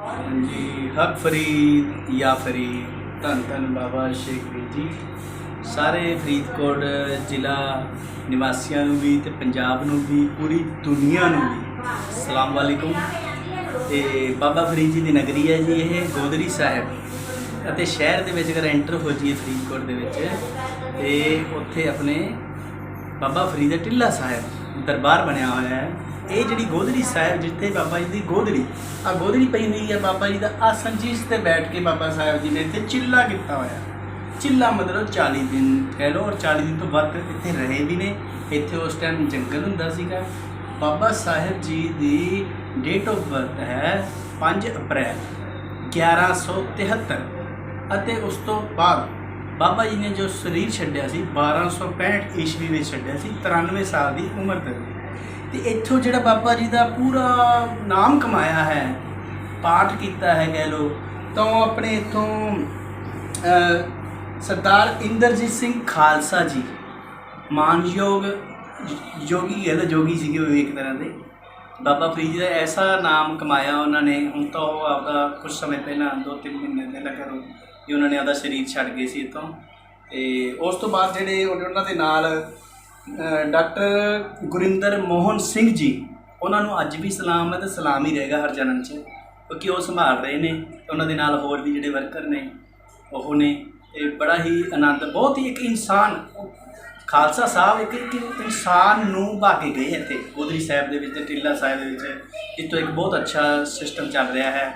ਹਾਂਜੀ, ਹਕ ਫਰੀਦ ਜਾਂ ਫਰੀਦ, ਧੰਨ ਧੰਨ ਬਾਬਾ ਸ਼ੇਖ ਫਰੀਦ ਜੀ। ਸਾਰੇ ਫਰੀਦਕੋਟ ਜ਼ਿਲ੍ਹਾ ਨਿਵਾਸੀਆਂ ਨੂੰ ਵੀ ਤੇ ਪੰਜਾਬ ਨੂੰ ਵੀ, ਪੂਰੀ ਦੁਨੀਆ ਨੂੰ ਵੀ ਸਲਾਮ ਵਾਲੇਕੁਮ। ਤੇ ਬਾਬਾ ਫਰੀਦ ਜੀ ਦੀ ਨਗਰੀ ਹੈ ਜੀ ਇਹ ਗੋਦਰੀ ਸਾਹਿਬ। ਅਤੇ ਸ਼ਹਿਰ ਦੇ ਵਿੱਚ ਅਗਰ ਐਂਟਰ ਹੋ ਜਾਈਏ ਫਰੀਦਕੋਟ ਦੇ ਵਿੱਚ, ਤੇ ਉੱਥੇ ਆਪਣੇ ਬਾਬਾ ਫਰੀਦ ਦਾ ਟਿੱਲਾ ਸਾਹਿਬ ਦਰਬਾਰ ਬਣਿਆ ਹੋਇਆ ਹੈ। ਇਹ ਜਿਹੜੀ ਗੋਦੜੀ ਸਾਹਿਬ ਜਿੱਥੇ ਬਾਬਾ ਜੀ ਦੀ ਗੋਦੜੀ ਆ ਗੋਦੜੀ ਪਈ ਹੋਈ ਹੈ ਬਾਬਾ ਜੀ ਦਾ ਆਸਨ ਜਿਸ ਤੇ ਬੈਠ ਕੇ ਬਾਬਾ ਸਾਹਿਬ ਜੀ ਨੇ ਇੱਥੇ ਚਿੱਲਾ ਕੀਤਾ ਹੋਇਆ। ਚਿੱਲਾ ਮਤਲਬ 40 ਦਿਨ ਕਹਿ ਲਓ, ਔਰ 40 ਦਿਨ ਤੋਂ ਵੱਧ ਇੱਥੇ ਰਹੇ ਵੀ ਨੇ। ਇੱਥੇ ਉਸ ਟਾਈਮ ਜੰਗਲ ਹੁੰਦਾ ਸੀਗਾ। ਬਾਬਾ ਸਾਹਿਬ ਜੀ ਦੀ ਡੇਟ ਆਫ ਬਰਥ ਹੈ 5 ਅਪ੍ਰੈਲ 1173 ਅਤੇ ਉਸ ਤੋਂ ਬਾਅਦ ਬਾਬਾ ਜੀ ਨੇ ਜੋ ਸਰੀਰ ਛੱਡਿਆ ਸੀ 1265 ਈਸਵੀ ਵਿੱਚ ਛੱਡਿਆ ਸੀ 93 ਸਾਲ ਦੀ ਉਮਰ ਤੱਕ। ਤੇ ਇੱਥੋਂ ਜਿਹੜਾ ਬਾਬਾ ਜੀ ਦਾ ਪੂਰਾ ਨਾਮ ਕਮਾਇਆ ਹੈ, ਪਾਠ ਕੀਤਾ ਹੈ ਕਹਿ ਲੋ ਤਾਂ ਉਹ ਆਪਣੇ ਇੱਥੋਂ ਸਰਦਾਰ ਇੰਦਰਜੀਤ ਸਿੰਘ ਖਾਲਸਾ ਜੀ, ਮਾਨਯੋਗ ਜੋਗੀ ਹੈ ਨਾ ਜੋਗੀ ਸੀਗੇ ਉਹ ਇੱਕ ਤਰ੍ਹਾਂ ਦੇ। ਬਾਬਾ ਫਰੀਦ ਜੀ ਦਾ ਐਸਾ ਨਾਮ ਕਮਾਇਆ ਉਹਨਾਂ ਨੇ, ਹੁਣ ਤਾਂ ਉਹ ਆਪਦਾ ਕੁਝ ਸਮੇਂ ਪਹਿਲਾਂ ਦੋ ਤਿੰਨ ਮਹੀਨੇ ਪਹਿਲਾਂ ਕਰੋ ਕਿ ਉਹਨਾਂ ਨੇ ਆਪਦਾ ਸਰੀਰ ਛੱਡ ਗਏ ਸੀ ਇੱਥੋਂ। ਤੇ ਉਸ ਤੋਂ ਬਾਅਦ ਜਿਹੜੇ ਉਹਨਾਂ ਦੇ ਨਾਲ ਡਾਕਟਰ ਗੁਰਿੰਦਰ ਮੋਹਨ ਸਿੰਘ ਜੀ, ਉਹਨਾਂ ਨੂੰ ਅੱਜ ਵੀ ਸਲਾਮ ਹੈ ਤੇ ਸਲਾਮ ਹੀ ਰਹੇਗਾ ਹਰ ਜਨਮ 'ਚ। ਕਿਉਂਕਿ ਉਹ ਸੰਭਾਲ ਰਹੇ ਨੇ? ਤੇ ਉਹਨਾਂ ਦੇ ਨਾਲ ਹੋਰ ਵੀ ਜਿਹੜੇ ਵਰਕਰ ਨੇ, ਉਹ ਨੇ। ਇਹ ਬੜਾ ਹੀ ਆਨੰਦ, ਬਹੁਤ ਹੀ ਇੱਕ ਇਨਸਾਨ, ਖਾਲਸਾ ਸਾਹਿਬ ਇੱਕ ਇੱਕ ਇਨਸਾਨ ਨੂੰ ਬਾ ਕੇ ਗਏ ਇੱਥੇ ਗੋਦਰੀ ਸਾਹਿਬ ਦੇ ਵਿੱਚ ਤੇ ਟਿੱਲਾ ਸਾਹਿਬ ਦੇ ਵਿੱਚ। ਇੱਥੋਂ ਇੱਕ ਬਹੁਤ ਅੱਛਾ ਸਿਸਟਮ ਚੱਲ ਰਿਹਾ ਹੈ।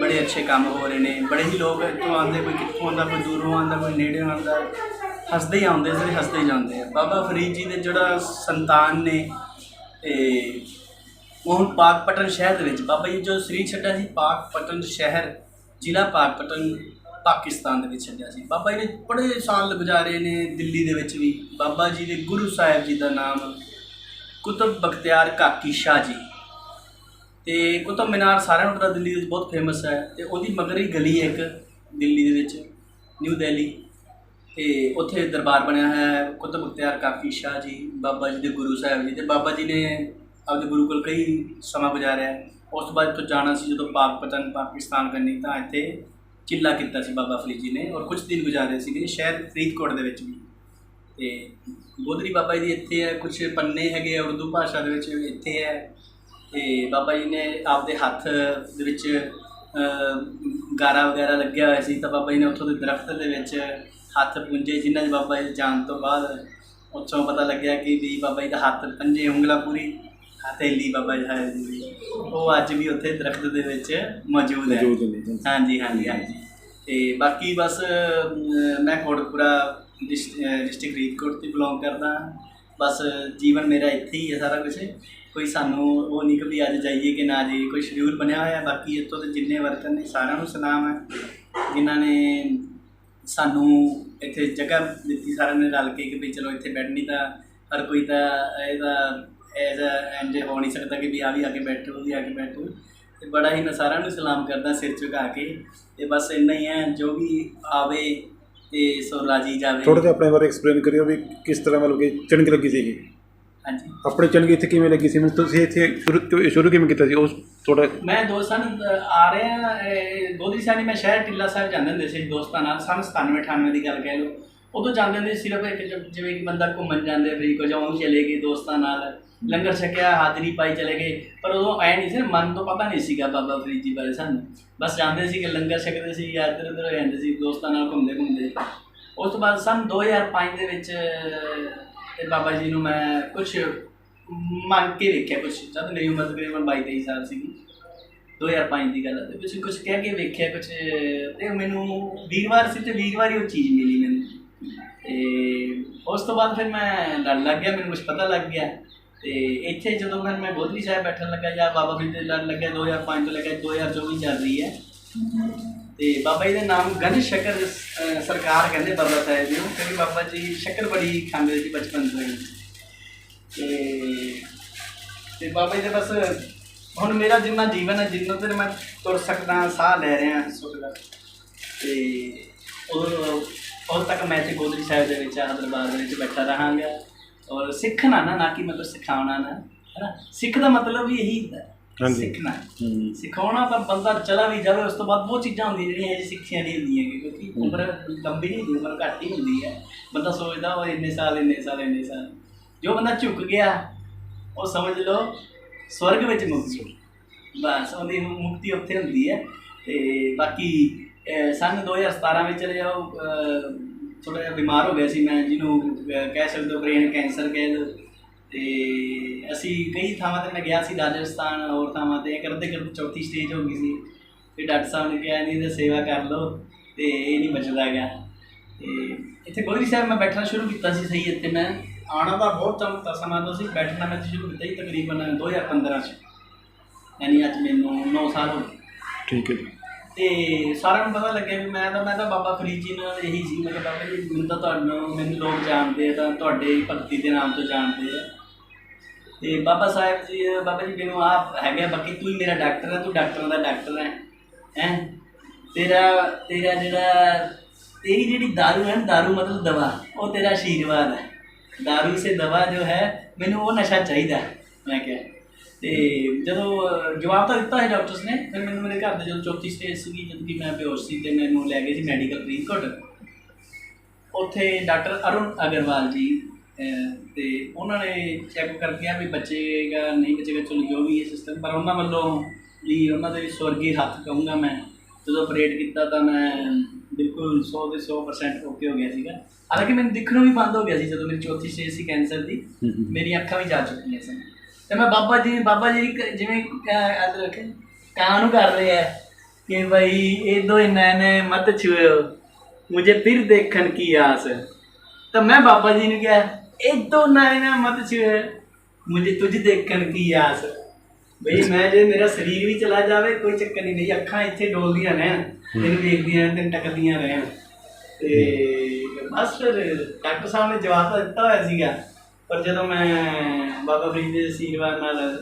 ਬੜੇ ਅੱਛੇ ਕੰਮ ਹੋ ਰਹੇ ਨੇ। ਬੜੇ ਹੀ ਲੋਕ ਇੱਥੋਂ ਆਉਂਦੇ, ਕੋਈ ਕਿੱਥੋਂ ਆਉਂਦਾ, ਕੋਈ ਦੂਰੋਂ ਆਉਂਦਾ, ਕੋਈ ਨੇੜੇ ਆਉਂਦਾ। ਹੱਸਦੇ ਹੀ ਆਉਂਦੇ ਤੇ ਹੱਸਦੇ ਹੀ ਜਾਂਦੇ ਆ। ਬਾਬਾ ਫਰੀਦ ਜੀ ਦੇ ਜਿਹੜਾ ਸੰਤਾਨ ਨੇ ਤੇ ਉਹ ਹੁਣ ਪਾਕਪਟਨ ਸ਼ਹਿਰ ਦੇ ਵਿੱਚ। ਬਾਬਾ ਜੀ ਜੋ ਸ੍ਰੀ ਛੱਡਿਆ ਸੀ, ਪਾਕਪਟਨ ਸ਼ਹਿਰ, ਜ਼ਿਲ੍ਹਾ ਪਾਕਪਟਨ, ਪਾਕਿਸਤਾਨ ਦੇ ਵਿੱਚ ਛੱਡਿਆ ਸੀ। ਬਾਬਾ ਜੀ ਨੇ ਬੜੇ ਸਾਲ ਗੁਜ਼ਾਰੇ ਨੇ ਦਿੱਲੀ ਦੇ ਵਿੱਚ ਵੀ। ਬਾਬਾ ਜੀ ਦੇ ਗੁਰੂ ਸਾਹਿਬ ਜੀ ਦਾ ਨਾਮ ਕੁਤਬ ਬਖਤਿਆਰ ਕਾਕੀ ਸ਼ਾਹ ਜੀ। ਤੇ ਕੁਤਬ ਮੀਨਾਰ ਸਾਰਿਆਂ ਨੂੰ ਪਤਾ ਦਿੱਲੀ ਦੇ ਵਿੱਚ ਬਹੁਤ ਫੇਮਸ ਹੈ। ਤੇ ਉਹਦੀ ਮਗਰ ਹੀ ਗਲੀ ਹੈ ਇੱਕ, ਦਿੱਲੀ ਦੇ ਵਿੱਚ, ਨਿਊ ਦਿੱਲੀ। ਤੇ ਉੱਥੇ ਦਰਬਾਰ ਬਣਿਆ ਹੈ ਕੁਤਬ ਬਖਤਿਆਰ ਕਾਕੀ ਸ਼ਾਹ ਜੀ, ਬਾਬਾ ਜੀ ਦੇ ਗੁਰੂ ਸਾਹਿਬ ਜੀ ਤੇ ਬਾਬਾ ਜੀ ਨੇ ਆਪਦੇ ਗੁਰੂ ਕੋਲ ਕਈ ਸਮਾਂ ਗੁਜ਼ਾਰਿਆ ਉਸ ਤੋਂ ਬਾਅਦ ਤੋਂ ਜਾਣਾ ਸੀ, ਜਦੋਂ ਪਾਕ ਪਤਨ ਪਾਕਿਸਤਾਨ ਕਰਨੀ ਤਾਂ ਇੱਥੇ ਚਿੱਲਾ ਕੀਤਾ ਸੀ ਬਾਬਾ ਫਰੀਦ ਜੀ ਨੇ ਔਰ ਕੁਝ ਦਿਨ ਗੁਜ਼ਾਰੇ ਸੀਗੇ ਸ਼ਹਿਰ ਫਰੀਦਕੋਟ ਦੇ ਵਿੱਚ ਵੀ। ਤੇ ਗੋਦਰੀ ਬਾਬਾ ਜੀ ਦੀ ਇੱਥੇ ਹੈ ਕੁਝ ਪੰਨੇ ਹੈਗੇ ਉਰਦੂ ਭਾਸ਼ਾ ਦੇ ਵਿੱਚ ਇੱਥੇ ਹੈ। ਤੇ ਬਾਬਾ ਜੀ ਨੇ ਆਪਦੇ ਹੱਥ ਦੇ ਵਿੱਚ ਗਾਰਾ ਵਗੈਰਾ ਲੱਗਿਆ ਹੋਇਆ ਸੀ ਤਾਂ ਬਾਬਾ ਜੀ ਨੇ ਉੱਥੋਂ ਦੇ ਦਰਖਤ ਦੇ ਵਿੱਚ ਹੱਥ ਪੁੰਜੇ ਜਿਨ੍ਹਾਂ 'ਚ ਬਾਬਾ ਜੀ ਜਾਣ ਤੋਂ ਬਾਅਦ ਉੱਥੋਂ ਪਤਾ ਲੱਗਿਆ ਕਿ ਵੀ ਬਾਬਾ ਜੀ ਦਾ ਹੱਥ ਪੰਜੇ ਉਂਗਲਾਂ ਪੂਰੀ ਹਥੇਲੀ ਬਾਬਾ ਜੀ ਹੈ ਜੀ। ਉਹ ਅੱਜ ਵੀ ਉੱਥੇ ਦਰਖਤ ਦੇ ਵਿੱਚ ਮੌਜੂਦ ਹੈ। ਹਾਂਜੀ। ਹਾਂਜੀ ਹਾਂਜੀ ਤੇ ਬਾਕੀ ਬਸ ਮੈਂ ਕੋਟਪੁਰਾ ਡਿਸਟ੍ਰਿਕਟ ਫਰੀਦਕੋਟ ਤੋਂ ਬਿਲੋਂਗ ਕਰਦਾ। ਬਸ ਜੀਵਨ ਮੇਰਾ ਇੱਥੇ ਹੀ ਹੈ ਸਾਰਾ ਕੁਝ ਕੋਈ ਸਾਨੂੰ ਉਹ ਨਹੀਂ ਕਿ ਵੀ ਅੱਜ ਜਾਈਏ ਕਿ ਨਾ ਜਾਈਏ। ਕੋਈ ਸ਼ਡਿਊਲ ਬਣਿਆ ਹੋਇਆ ਬਾਕੀ ਇੱਥੋਂ ਦੇ ਜਿੰਨੇ ਵਰਕਰ ਨੇ ਸਾਰਿਆਂ ਨੂੰ ਸਲਾਮ ਹੈ। ਜਿਨ੍ਹਾਂ ਨੇ ਸਾਨੂੰ ਇੱਥੇ ਜਗ੍ਹਾ ਦਿੱਤੀ ਸਾਰਿਆਂ ਨੇ ਰਲ ਕੇ ਕਿ ਵੀ ਚਲੋ ਇੱਥੇ ਬੈਠਣੀ ਤਾਂ ਹਰ ਕੋਈ ਤਾਂ ਇਹਦਾ ਐਜ਼ ਐਂਡ ਹੋ ਨਹੀਂ ਸਕਦਾ ਕਿ ਵੀ ਆ ਵੀ ਆ ਕੇ ਬੈਠੋ ਉਹ ਵੀ ਆ ਕੇ ਬੈਠੋ। ਤੇ ਬੜਾ ਹੀ ਮੈਂ ਸਾਰਿਆਂ ਨੂੰ ਸਲਾਮ ਕਰਦਾ ਸਿਰ ਝੁਕਾ ਕੇ। ਤੇ ਬਸ ਇੰਨਾ ਹੀ ਹੈ, ਜੋ ਵੀ ਆਵੇ ਤੇ ਸੋ ਰਾਜੀ ਜਾਵੇ। ਥੋੜਾ ਜਿਹਾ ਆਪਣੇ ਬਾਰੇ ਐਕਸਪਲੇਨ ਕਰਿਓ ਵੀ ਕਿਸ ਤਰ੍ਹਾਂ ਮਤਲਬ ਕਿ ਚਿਣਕ ਲੱਗੀ ਸੀਗੀ। ਹਾਂਜੀ। ਆਪਣੇ ਚਣਕ ਇੱਥੇ ਕਿਵੇਂ ਲੱਗੀ ਸੀ? ਮਤਲਬ ਤੁਸੀਂ ਇੱਥੇ ਸ਼ੁਰੂ ਸ਼ੁਰੂ ਕਿਵੇਂ ਕੀਤਾ ਸੀ? ਉਸ ਥੋੜਾ ਮੈਂ ਦੋਸਤਾਂ ਨੂੰ ਅ, ਆ ਰਹੇ ਆ ਗੋਦਰੀ ਸਾਹਿਬ ਮੈਂ ਸ਼ਹਿਰ ਟਿੱਲਾ ਸਾਹਿਬ ਜਾਂਦੇ ਹੁੰਦੇ ਸੀ ਦੋਸਤਾਂ ਨਾਲ ਸਨ 97 98 ਦੀ ਗੱਲ ਕਹਿ ਲਓ। ਉਦੋਂ ਜਾਂਦੇ ਹੁੰਦੇ ਸੀ ਸਿਰਫ ਇੱਕ ਜ- ਜਿਵੇਂ ਕਿ ਬੰਦਾ ਘੁੰਮਣ ਜਾਂਦੇ ਫਰੀ ਕੋ ਜਾਂ ਉਹਨੂੰ ਚਲੇ ਗਏ ਦੋਸਤਾਂ ਨਾਲ ਲੰਗਰ ਛਕਿਆ ਹਾਜ਼ਰੀ ਪਾਈ ਚਲੇ ਗਏ। ਪਰ ਉਦੋਂ ਐ ਨਹੀਂ ਸੀ ਨਾ, ਮਨ ਤੋਂ ਪਤਾ ਨਹੀਂ ਸੀਗਾ ਬਾਬਾ ਫਰੀਦ ਜੀ ਬਾਰੇ ਸਾਨੂੰ। ਬਸ ਜਾਂਦੇ ਸੀ ਕਿ ਲੰਗਰ ਛਕਦੇ ਸੀ ਜਾਂ ਇੱਧਰ ਉੱਧਰ ਹੋ ਜਾਂਦੇ ਸੀ ਦੋਸਤਾਂ ਨਾਲ ਘੁੰਮਦੇ ਘੁੰਮਦੇ ਉਸ ਤੋਂ ਬਾਅਦ ਸਨ 2005 ਦੇ ਵਿੱਚ ਤੇ ਬਾਬਾ ਜੀ ਨੂੰ ਮੈਂ ਕੁਝ ਮੰਗ ਕੇ ਵੇਖਿਆ ਕੁਝ ਜਦ ਮੇਰੀ ਉਮਰ ਤਕਰੀਬਨ 22 23 ਸਾਲ ਸੀਗੀ 2005 ਦੀ ਗੱਲ ਹੈ ਤੇ ਕੁਝ ਕੁਝ ਕਹਿ ਕੇ ਵੇਖਿਆ ਕੁਝ ਤੇ ਮੈਨੂੰ ਵੀਰਵਾਰ ਸੀ ਤੇ ਵੀਰਵਾਰ ਹੀ ਉਹ ਚੀਜ਼ ਮਿਲੀ ਮੈਨੂੰ। ਤੇ ਉਸ ਤੋਂ ਬਾਅਦ ਫਿਰ ਮੈਂ ਲੜ ਲੱਗ ਗਿਆ, ਮੈਨੂੰ ਕੁਝ ਪਤਾ ਲੱਗ ਗਿਆ। ਤੇ ਇੱਥੇ ਜਦੋਂ ਫਿਰ ਮੈਂ ਗੋਦਰੀ ਸਾਹਿਬ ਬੈਠਣ ਲੱਗਾ, ਜਾਂ ਬਾਬਾ ਫਰੀਦ ਦੇ ਲੜ ਲੱਗਿਆ 2005 ਤੋਂ ਲੈ ਕੇ 2024 ਚੱਲ ਰਹੀ ਹੈ। ਤੇ ਬਾਬਾ ਜੀ ਦਾ ਨਾਮ ਗੰਜ ਸ਼ਕਰ ਸਰਕਾਰ ਕਹਿੰਦੇ ਬਾਬਾ ਸਾਹਿਬ ਜੀ ਨੂੰ, ਕਿਉਂਕਿ ਬਾਬਾ ਜੀ ਸ਼ੱਕਰ ਬੜੀ ਖਾਂਦੇ ਸੀ ਬਚਪਨ ਤੋਂ ਹੀ। ਤੇ ਤੇ ਬਾਬਾ ਜੀ ਦੇ ਬਸ ਹੁਣ ਮੇਰਾ ਜਿੰਨਾ ਜੀਵਨ ਹੈ, ਜਿੰਨਾ ਤੇ ਮੈਂ ਤੁਰ ਸਕਦਾ, ਸਾਹ ਲੈ ਰਿਹਾ ਸੁੱਖ ਦਾ ਤੇ ਉਦੋਂ ਉਦੋਂ ਤੱਕ ਮੈਂ ਤੇ ਗੋਦਰੀ ਸਾਹਿਬ ਦੇ ਵਿੱਚ ਆ ਦਰਬਾਰ ਦੇ ਵਿੱਚ ਬੈਠਾ ਰਹਾਂਗਾ। ਔਰ ਸਿੱਖਣਾ ਨਾ ਨਾ ਕਿ ਮਤਲਬ ਸਿਖਾਉਣਾ ਨਾ, ਹੈ ਨਾ? ਸਿੱਖ ਦਾ ਮਤਲਬ ਵੀ ਇਹੀ ਹੁੰਦਾ। ਹਾਂਜੀ। ਸਿੱਖਣਾ ਹੂੰ। ਸਿਖਾਉਣਾ ਤਾਂ ਬੰਦਾ ਚਲਾ ਵੀ ਜਾਵੇ ਉਸ ਤੋਂ ਬਾਅਦ ਬਹੁਤ ਚੀਜ਼ਾਂ ਹੁੰਦੀਆਂ ਜਿਹੜੀਆਂ ਇਹ ਸਿੱਖੀਆਂ ਨਹੀਂ ਹੁੰਦੀਆਂ ਕਿਉਂਕਿ ਉਮਰ ਲੰਬੀ ਨਹੀਂ ਹੁੰਦੀ ਉਮਰ ਘੱਟ ਹੀ ਹੁੰਦੀ ਹੈ। ਬੰਦਾ ਸੋਚਦਾ ਉਹ ਇੰਨੇ ਸਾਲ ਇੰਨੇ ਸਾਲ ਇੰਨੇ ਸਾਲ। ਜੋ ਬੰਦਾ ਝੁਕ ਗਿਆ ਉਹ ਸਮਝ ਲਓ ਸਵਰਗ ਵਿੱਚ ਮੁੱਕ ਗਿਆ। ਬਸ ਉਹਦੀ ਮੁਕਤੀ ਉੱਥੇ ਹੁੰਦੀ ਹੈ। ਤੇ ਬਾਕੀ ਅਹ, ਸੰਨ 2017 ਵਿੱਚ ਜਿਹੜਾ ਉਹ ਥੋੜਾ ਜਿਹਾ ਬਿਮਾਰ ਹੋ ਗਿਆ ਸੀ ਮੈਂ ਜਿਹਨੂੰ ਅਹ, ਕਹਿ ਸਕਦੇ ਹੋ ਬ੍ਰੇਨ ਕੈਂਸਰ ਕਹਿ ਲਓ। ਤੇ ਅਸੀਂ ਕਈ ਥਾਵਾਂ ਤੇ ਮੈਂ ਗਿਆ ਸੀ ਰਾਜਸਥਾਨ ਹੋਰ ਥਾਵਾਂ ਤੇ ਕਰਦੇ ਕਰਦੇ ਚੌਥੀ ਸਟੇਜ ਹੋ ਗਈ ਸੀ। ਤੇ ਡਾਕਟਰ ਸਾਹਿਬ ਨੇ ਕਿਹਾ ਨਹੀਂ ਤੇ ਸੇਵਾ ਕਰ ਲਓ ਤੇ ਇਹ ਨਹੀਂ ਬਚਦਾ ਹੈਗਾ। ਤੇ ਇੱਥੇ ਗੋਦਰੀ ਸਾਹਿਬ ਮੈਂ ਬੈਠਣਾ ਸ਼ੁਰੂ ਕੀਤਾ ਸੀ ਸਹੀ ਇੱਥੇ ਮੈਂ। ਆਉਣਾ ਦਾ ਬਹੁਤ ਚਮ ਸਮਾਂ ਤੋਂ ਸੀ ਬੈਠਣਾ ਮੈਂ ਸ਼ੁਰੂ ਕੀਤਾ ਸੀ ਤਕਰੀਬਨ 2015 ਚ। ਯਾਨੀ ਅੱਜ ਮੈਨੂੰ 9 ਸਾਲ ਹੋ ਗਏ। ਠੀਕ ਹੈ ਤੇ ਸਾਰਿਆਂ ਨੂੰ ਪਤਾ ਲੱਗਿਆ ਵੀ ਮੈਂ ਤਾਂ ਮੈਂ ਤਾਂ ਬਾਬਾ ਫਰੀਦ ਜੀ ਨਾਲ ਇਹੀ ਸੀ ਮੈਂ ਕਿਹਾ ਬਾਬਾ ਜੀ ਮੈਨੂੰ ਤਾਂ ਤੁਹਾਨੂੰ ਮੈਨੂੰ ਲੋਕ ਜਾਣਦੇ ਆ ਤਾਂ ਤੁਹਾਡੇ ਭਗਤੀ ਦੇ ਨਾਮ ਤੋਂ ਜਾਣਦੇ ਆ। ਤੇ ਬਾਬਾ ਸਾਹਿਬ ਜੀ ਬਾਬਾ ਜੀ ਮੈਨੂੰ ਆਪ ਹੈਗਾ ਬਾਕੀ ਤੂੰ ਹੀ ਮੇਰਾ ਡਾਕਟਰ ਹੈ ਤੂੰ ਡਾਕਟਰਾਂ ਦਾ ਡਾਕਟਰ ਹੈ ਹੈ ਤੇਰਾ ਤੇਰਾ ਜਿਹੜਾ ਤੇਰੀ ਜਿਹੜੀ दारू ਹੈ ਨਾ दारू ਮਤਲਬ ਦਵਾ ਉਹ ਤੇਰਾ ਆਸ਼ੀਰਵਾਦ ਹੈ दारू ਸੇ ਦਵਾ ਜੋ ਹੈ ਮੈਨੂੰ ਉਹ ਨਸ਼ਾ ਚਾਹੀਦਾ ਹੈ। ਮੈਂ ਕਿਹਾ ਤੇ ਜਦੋਂ ਅਹ, ਜਵਾਬ ਤਾਂ ਦਿੱਤਾ ਹੈ ਡਾਕਟਰਸ ਨੇ ਫਿਰ ਮੈਨੂੰ ਮੇਰੇ ਘਰ ਦੇ ਜਦੋਂ ਚੌਥੀ ਸਟੇਜ ਸੀਗੀ ਜਦ ਕਿ ਮੈਂ ਬੇਹੋਸ਼ ਸੀ ਤੇ ਮੈਨੂੰ ਲੈ ਗਏ ਸੀ ਮੈਡੀਕਲ ਫਰੀਦਕੋਟ ਉੱਥੇ ਡਾਕਟਰ ਅਰੁਣ ਅਗਰਵਾਲ ਜੀ ਅਹ, ਤੇ ਉਹਨਾਂ ਨੇ ਚੈੱਕ ਕਰਕੇ ਆ ਵੀ ਬਚੇਗਾ ਨਹੀਂ ਬਚੇਗਾ ਚਲੋ ਜੋ ਵੀ ਹੈ ਸਿਸਟਮ ਪਰ ਉਹਨਾਂ ਵੱਲੋਂ ਵੀ ਉਹਨਾਂ ਦੇ ਵੀ ਸਵਰਗੀ ਹੱਥ ਕਹੂੰਗਾ ਮੈਂ। ਜਦੋਂ ਆਪਰੇਟ ਕੀਤਾ ਤਾਂ ਮੈਂ ਬਿਲਕੁਲ 100 ਦੇ 100% ਓਕੇ ਹੋ ਗਿਆ ਸੀਗਾ। ਹਾਲਾਂਕਿ ਮੈਨੂੰ ਦਿਖਣੋਂ ਵੀ ਬੰਦ ਹੋ ਗਿਆ ਸੀ ਜਦੋਂ ਮੇਰੀ ਚੌਥੀ ਸਟੇਜ ਸੀ ਕੈਂਸਰ ਦੀ। ਮੇਰੀਆਂ ਅੱਖਾਂ ਵੀ ਜਾ ਚੁੱਕੀਆਂ ਸਨ। ਤੇ ਮੈਂ ਬਾਬਾ ਜੀ ਬਾਬਾ ਜੀ ਜਿਵੇਂ ਅਦ ਰੱਖੇ ਕਾਂ ਨੂੰ ਕਰ ਰਹੇ ਆ ਕਿ ਭਾਈ ਇਹ ਦੋ ਨੈਣੇ ਮਤ ਛੂਓ ਮੁਝੇ ਫਿਰ ਦੇਖਣ ਕੀ ਆਸ ਤਾਂ ਮੈਂ ਬਾਬਾ ਜੀ ਨੂੰ ਕਿਹਾ ਇਹ ਦੋ ਨੈਣੇ ਮਤ ਛੂਓ ਮੁਝੇ ਤੁਝ ਦੇਖਣ ਕੀ ਆਸ। ਬਈ ਮੈਂ ਜੇ ਮੇਰਾ ਸਰੀਰ ਵੀ ਚਲਾ ਜਾਵੇ ਕੋਈ ਚੱਕਰ ਨਹੀਂ ਮੇਰੀ ਅੱਖਾਂ ਇੱਥੇ ਡੋਲਦੀਆਂ ਰਹਿਣ ਤੈਨੂੰ ਦੇਖਦੀਆਂ ਰਹਿਣ ਤੈਨੂੰ ਟਕਦੀਆਂ ਰਹਿਣ। ਤੇ ਬਸ ਫਿਰ ਡਾਕਟਰ ਸਾਹਿਬ ਨੇ ਜਵਾਬ ਤਾਂ ਦਿੱਤਾ ਹੋਇਆ ਸੀਗਾ। ਪਰ ਜਦੋਂ ਮੈਂ ਬਾਬਾ ਫਰੀਦ ਦੇ ਅਸ਼ੀਰਵਾਦ ਨਾਲ